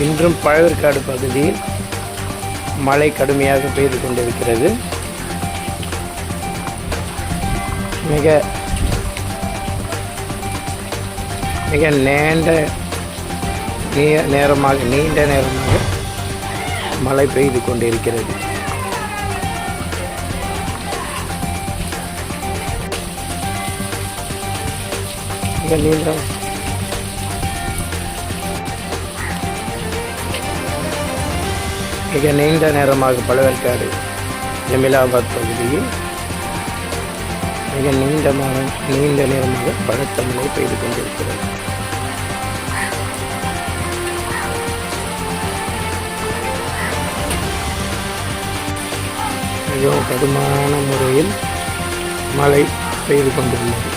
இன்றும் பழவேற்காடு பகுதியில் மழை கடுமையாக பெய்து கொண்டிருக்கிறது. மிக மிக நீண்ட நீ- நேரமாக நீண்ட நேரமாக மழை பெய்து கொண்டிருக்கிறது. மிக நீண்ட மிக நீண்ட நேரமாக பழவேற்காடு ஜமிலாபாத் பகுதியில் மிக நீண்டமான நீண்ட நேரமாக பலத்த மழை பெய்து கொண்டிருக்கிறது. மிகவும் கடுமையான முறையில் மழை பெய்து கொண்டுள்ளது